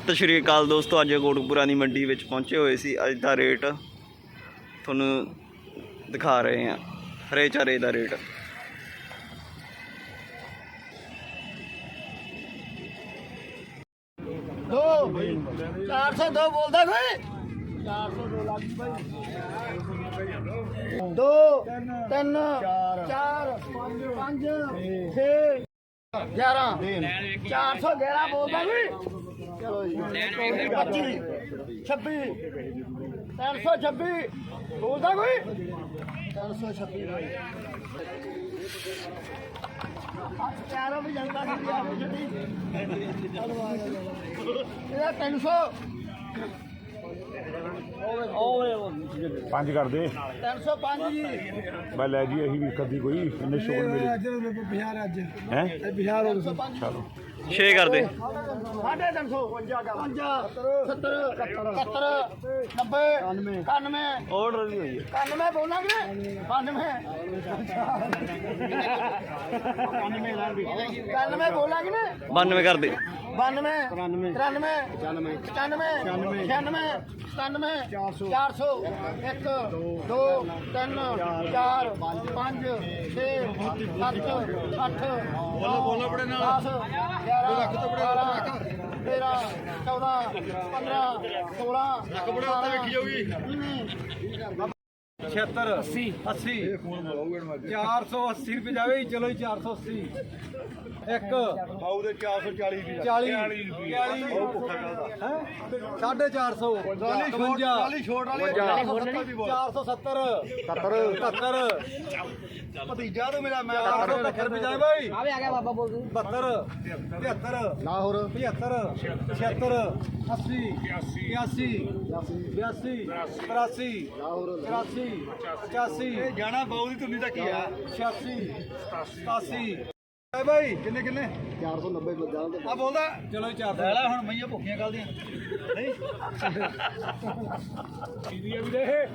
ਸਤਿ ਸ਼੍ਰੀ ਅਕਾਲ ਦੋਸਤੋ, ਅੱਜ ਕੋਟਕਪੂਰਾ ਦੀ ਮੰਡੀ ਵਿੱਚ ਪਹੁੰਚੇ ਹੋਏ ਸੀ। ਅੱਜ ਦਾ ਰੇਟ ਤੁਹਾਨੂੰ ਦਿਖਾ ਰਹੇ ਹਾਂ। ਹਰੇ ਚਾਰੇ ਦਾ ਰੇਟ। ਦੋ। 402 ਬੋਲਦਾ ਕੋਈ? 402 ਲੱਗ ਭਾਈ ਦੋ, ਤਿੰਨ, ਚਾਰ ਪੰਜ 6 11 411 ਬੋਲਦਾ ਕੋਈ? ਚਲੋ ਜੀ 25 26 326 ਬੋਲਦਾ ਕੋਈ 326 ਭਾਈ ਚਾਰੋਂ ਵੀ ਜਾਂਦਾ ਸੀ ਆਪੋ ਛੱਡੀ ਇਹਦਾ 300 ਪੰਜ ਕਰ ਦੇ। 305 ਜੀ ਮੈਂ ਲੈ ਜੀ ਅਸੀਂ ਵੀ ਕਦੀ ਕੋਈ ਇੰਨੇ ਸ਼ੋਰ ਮੇਰੇ। ਬਿਹਾਰ ਅੱਜ। ਹੈ? ਬਿਹਾਰ ਹੋ ਤੁਸੀਂ ਚਲੋ। 6 ਕਰ ਦੇ। ਸਾਢੇ 300 55 70 71 90 91 ਆਰਡਰ ਵੀ ਹੋਈ 91 ਬੋਲਾਂਗੇ? 92 91 ਬੋਲਾਂਗੇ ਨਾ? 92 ਕਰ ਦੇ। 92 93 94 95 97 400 1 2 3 4 5 6 7 8 ਬੋਲੋ ਬੋਲੋ ਬੜੇ ਨਾਲ। 10 11 ਲੱਖ ਤੋਂ ਬੜੇ ਲੱਖ 13 14 15 16 ਲੱਖ ਬੜੇ ਉੱਤੇ ਵੇਖੀ ਜਾਊਗੀ 76 80 80 480 ਰੁਪਏ ਜਾਵੇ ਚਲੋ ਜੀ 480 ਇੱਕ ਆਉ ਦੇ 440 ਦੀ 40 40 ਸਾਢੇ 400 40 ਛੋੜ ਵਾਲੀ 470 70 70 ਭਤੀਜਾ ਤੋਂ ਮੇਰਾ ਮੈਂ 400 ਤੱਕ ਰੁਪਏ ਜਾਵੇ ਭਾਈ ਆ ਗਿਆ ਬਾਬਾ ਬੋਲ 72 73 ਨਾ ਹੋਰ। 75 76 80 81 82 83 84 85 ਜਾਣਾ ਬਾਉ ਦੀ ਤੁੰਨੀ ਤੱਕ ਹੀ ਆ? 86 87 ਹੈ ਭਾਈ ਕਿੰਨੇ ਕਿੰਨੇ? 490 ਕੋ ਜਾਣਦੇ ਆ ਬੋਲਦਾ। ਚਲੋ ਜੀ 400 ਲੈ ਹੁਣ ਮਈਆਂ ਭੁੱਖੀਆਂ ਕੱਲ ਦੀਆਂ। ਨਹੀਂ?